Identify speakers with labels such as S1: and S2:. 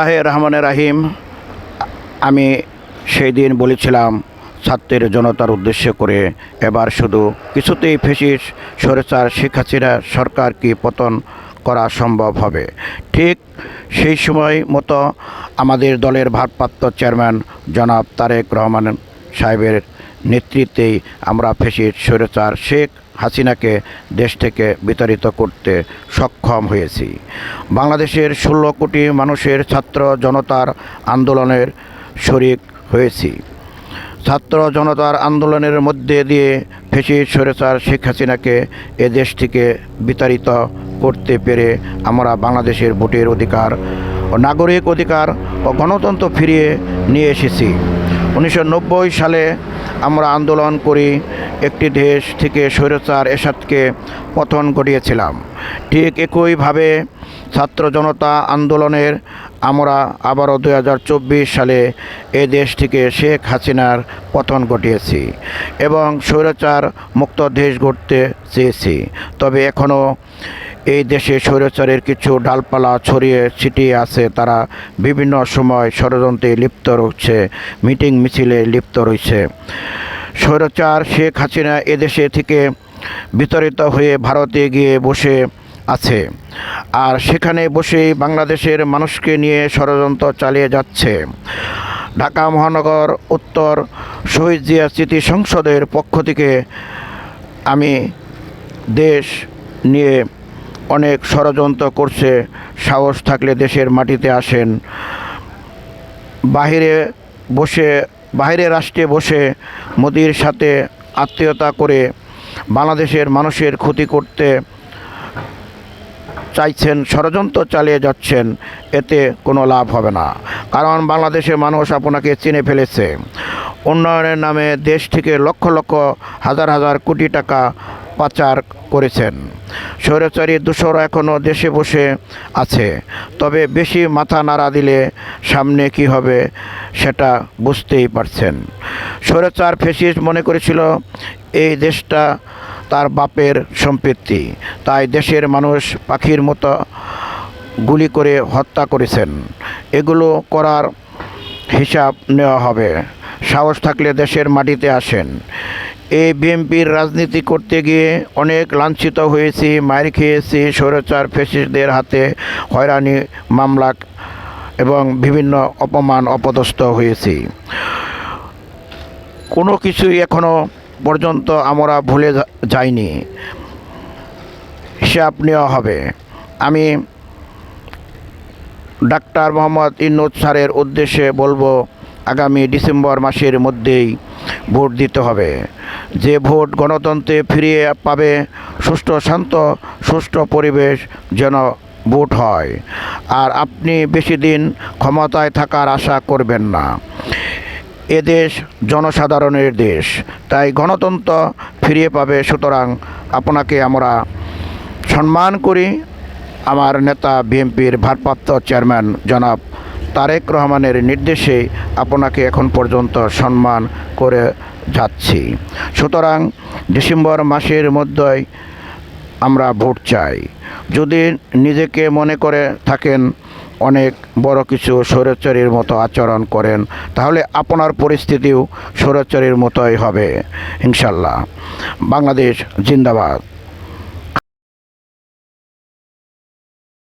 S1: আহে রহমানের রাহিম। আমি সেই দিন বলেছিলাম, ছাত্রের জনতার উদ্দেশ্য করে এবার শুধু কিছুতেই ফেসিস সরেচার শেখ সরকার কি পতন করা সম্ভব হবে? ঠিক সেই সময় মতো আমাদের দলের ভারপ্রাপ্ত চেয়ারম্যান জনাব তারেক রহমান সাহেবের নেতৃত্বেই আমরা ফেসিস সরেচার শেখ হাসিনাকে দেশ থেকে বিতাড়িত করতে সক্ষম হয়েছি। বাংলাদেশের ষোলো কোটি মানুষের ছাত্র জনতার আন্দোলনের শরিক হয়েছি। ছাত্র জনতার আন্দোলনের মধ্যে দিয়ে ফেসি সরেচার শেখ হাসিনাকে এ দেশ থেকে বিতাড়িত করতে পেরে আমরা বাংলাদেশের ভোটের অধিকার ও নাগরিক অধিকার ও গণতন্ত্র ফিরিয়ে নিয়ে এসেছি। উনিশশো নব্বই সালে আমরা আন্দোলন করি, একটি দেশ থেকে স্বৈরাচার এরশাদকে পতন ঘটিয়েছিলাম। ঠিক একইভাবে ছাত্র জনতা আন্দোলনের আমরা আবারও দু হাজার চব্বিশ সালে এ দেশ থেকে শেখ হাসিনার পতন ঘটিয়েছি এবং স্বৈরাচার মুক্ত দেশ গড়তে চেয়েছি। তবে এখনও এই দেশে স্বৈরাচারের কিছু ডালপালা ছড়িয়ে ছিটিয়ে আছে, তারা বিভিন্ন সময় ষড়যন্ত্রে লিপ্ত রয়েছে, মিটিং মিছিলে লিপ্ত রয়েছে। স্বৈরাচার শেখ হাসিনা এদেশে থেকে বিতাড়িত হয়ে ভারতে গিয়ে বসে আছে আর সেখানে বসেই বাংলাদেশের মানুষকে নিয়ে ষড়যন্ত্র চালিয়ে যাচ্ছে। ঢাকা মহানগর উত্তর শহীদ জিয়া স্মৃতি সংসদের পক্ষ থেকে আমি দেশ নিয়ে অনেক ষড়যন্ত্র করছে, সাহস থাকলে দেশের মাটিতে আসেন। বাহিরে বসে বাইরে রাষ্ট্রে বসে মোদির সাথে আত্মীয়তা করে বাংলাদেশের মানুষের ক্ষতি করতে চাইছেন, ষড়যন্ত্র চালিয়ে যাচ্ছেন, এতে কোনো লাভ হবে না। কারণ বাংলাদেশের মানুষ আপনাকে চিনে ফেলেছে। উন্নয়নের নামে দেশ থেকে লক্ষ লক্ষ, হাজার হাজার কোটি টাকা পাচার করেছেন। স্বৈরাচারী দূষরা এখনও দেশে বসে আছে। তবে বেশি মাথা নাড়া দিলে সামনে কি হবে সেটা বুঝতেই পারছেন। স্বৈরাচার ফেসিস মনে করেছিল, এই দেশটা তার বাপের সম্পত্তি। তাই দেশের মানুষ পাখির মতো গুলি করে হত্যা করেছেন। এগুলো করার হিসাব নেওয়া হবে। সাহস থাকলে দেশের মাটিতে আসেন। এই বিএনপির রাজনীতি করতে গিয়ে অনেক লাঞ্ছিত হয়েছি মায়ের খেয়েছি, স্বৈরাচার ফেসিসদের হাতে হয়রানি, মামলা এবং বিভিন্ন অপমান, অপদস্থ হয়েছি। কোনো কিছুই এখনও পর্যন্ত আমরা ভুলে যাইনি। হিসাব নেওয়া হবে। আমি ডাক্তার মোহাম্মদ ইন্নুদ স্যারের উদ্দেশ্যে বলব, আগামী ডিসেম্বর মাসের মধ্যেই ভোট দিতে হবে। যে ভোট গণতন্ত্রে ফিরিয়ে পাবে সুষ্ঠু, শান্ত, সুষ্ঠু পরিবেশ যেন ভোট হয়। আর আপনি বেশি দিন ক্ষমতায় থাকার আশা করবেন না। এদেশ জনসাধারণের দেশ। তাই গণতন্ত্র ফিরিয়ে পাবে সুতরাং আপনাকে আমরা সম্মান করি। আমার নেতা বিএনপির ভারপ্রাপ্ত চেয়ারম্যান জনাব তারেক রহমানের নির্দেশে আপনাকে এখন পর্যন্ত সম্মান করে যাচ্ছি। সুতরাং ডিসেম্বর মাসের মধ্যেই আমরা ভোট চাই। যদি নিজেকে মনে করে থাকেন, অনেক বড় কিছু সৌরচরীর মতো আচরণ করেন, তাহলে আপনার পরিস্থিতিও সৌরচরীর মতোই হবে, ইনশাল্লাহ। বাংলাদেশ জিন্দাবাদ।